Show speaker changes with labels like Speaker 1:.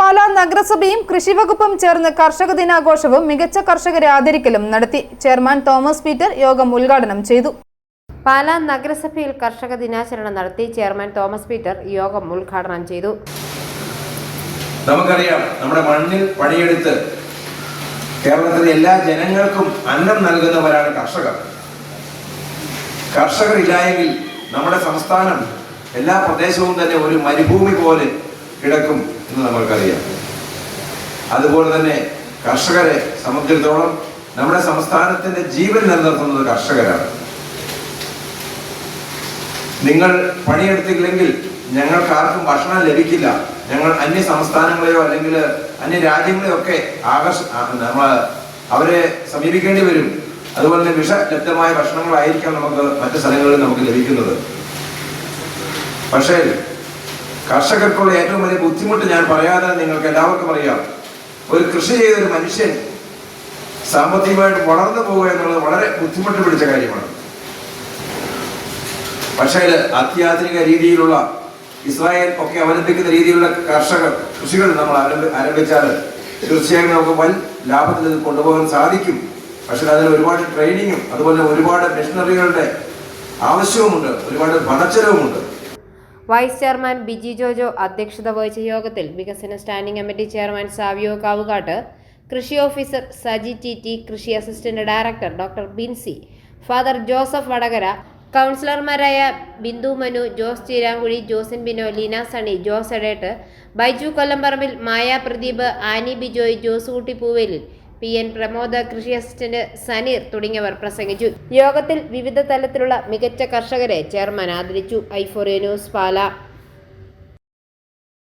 Speaker 1: പാലാ നഗരസഭയും കൃഷിവകുപ്പും ചേർന്ന് കർഷക ദിനാഘോഷവും മികച്ച കർഷകരെ ആദരിക്കലും നടത്തി. ചെയർമാൻ തോമസ് പീറ്റർ യോഗം ഉദ്ഘാടനം ചെയ്തു.
Speaker 2: പാലാ നഗരസഭയിൽ കർഷക ദിനാചരണം നടത്തി ചെയർമാൻ തോമസ് പീറ്റർ യോഗം ഉദ്ഘാടനം ചെയ്തു.
Speaker 3: നമുക്കറിയാം നമ്മുടെ മണ്ണിൽ പണിയെടുത്ത് കേരളത്തിലെ എല്ലാ ജനങ്ങൾക്കും അന്നം നൽകുന്നവരാണ് കർഷകർ. കർഷകർ ഇല്ലായെങ്കിൽ നമ്മുടെ സംസ്ഥാനം എല്ലാ പ്രദേശവും തന്നെ ഒരു മരുഭൂമി പോലെ കിടക്കും. എന്ന് നമ്മൾക്കറിയാം. അതുപോലെ തന്നെ കർഷകരെ സംബന്ധിച്ചിടത്തോളം നമ്മുടെ സംസ്ഥാനത്തിന്റെ ജീവൻ നിലനിർത്തുന്നത് കർഷകരാണ്. നിങ്ങൾ പണിയെടുത്തില്ലെങ്കിൽ ഞങ്ങൾക്ക് ആർക്കും ഭക്ഷണം ലഭിക്കില്ല. ഞങ്ങൾ അന്യ സംസ്ഥാനങ്ങളെയോ അല്ലെങ്കിൽ അന്യ രാജ്യങ്ങളെയോ ഒക്കെ ആകർഷ നമ്മൾ അവരെ സമീപിക്കേണ്ടി വരും. അതുപോലെ തന്നെ വിഷലബ്ധമായ ഭക്ഷണങ്ങളായിരിക്കാം നമുക്ക് മറ്റു സ്ഥലങ്ങളിൽ നമുക്ക് ലഭിക്കുന്നത്. പക്ഷേ കർഷകർക്കുള്ള ഏറ്റവും വലിയ ബുദ്ധിമുട്ട് ഞാൻ പറയാതെ നിങ്ങൾക്ക് എല്ലാവർക്കും അറിയാം. ഒരു കൃഷി ചെയ്ത ഒരു മനുഷ്യൻ സാമ്പത്തികമായിട്ട് വളർന്നു പോവുക എന്നുള്ളത് വളരെ ബുദ്ധിമുട്ട് പിടിച്ച കാര്യമാണ്. പക്ഷേ അത്യാധുനിക രീതിയിലുള്ള ഇസ്രായേൽ ഒക്കെ അവലംബിക്കുന്ന രീതിയിലുള്ള കർഷകർ കൃഷികൾ നമ്മൾ ആരംഭ- ആരംഭിച്ചാൽ തീർച്ചയായും നമുക്ക് വൻ ലാഭത്തിൽ ഇത് കൊണ്ടുപോകാൻ സാധിക്കും. പക്ഷേ അതിന് ഒരുപാട് ട്രെയിനിങ്ങും അതുപോലെ ഒരുപാട് മെഷീനറികളുടെ ആവശ്യവുമുണ്ട് ഒരുപാട് പണച്ചെലവുമുണ്ട്.
Speaker 2: വൈസ് ചെയർമാൻ ബിജി ജോജോ അധ്യക്ഷത വഹിച്ച യോഗത്തിൽ വികസന standing committee chairman Savio Kavukattu കൃഷി ഓഫീസർ സജി ടി ടി കൃഷി assistant director doctor Binsy father Joseph Vadakara കൗൺസിലർമാരായ Bindu Manu Jose Cheerankuzhi Josin Bino Leena Sunny Jose Edett Baiju Kollamparambil Maya Pradeep Annie Bijoy Jose Poovelil P N Pramod കൃഷി അസിസ്റ്റന്റ് സനീർ തുടങ്ങിയവർ പ്രസംഗിച്ചു. യോഗത്തിൽ വിവിധ തലത്തിലുള്ള മികച്ച കർഷകരെ ചെയർമാൻ ആദരിച്ചു. ഐഫോറിയ ന്യൂസ് പാല.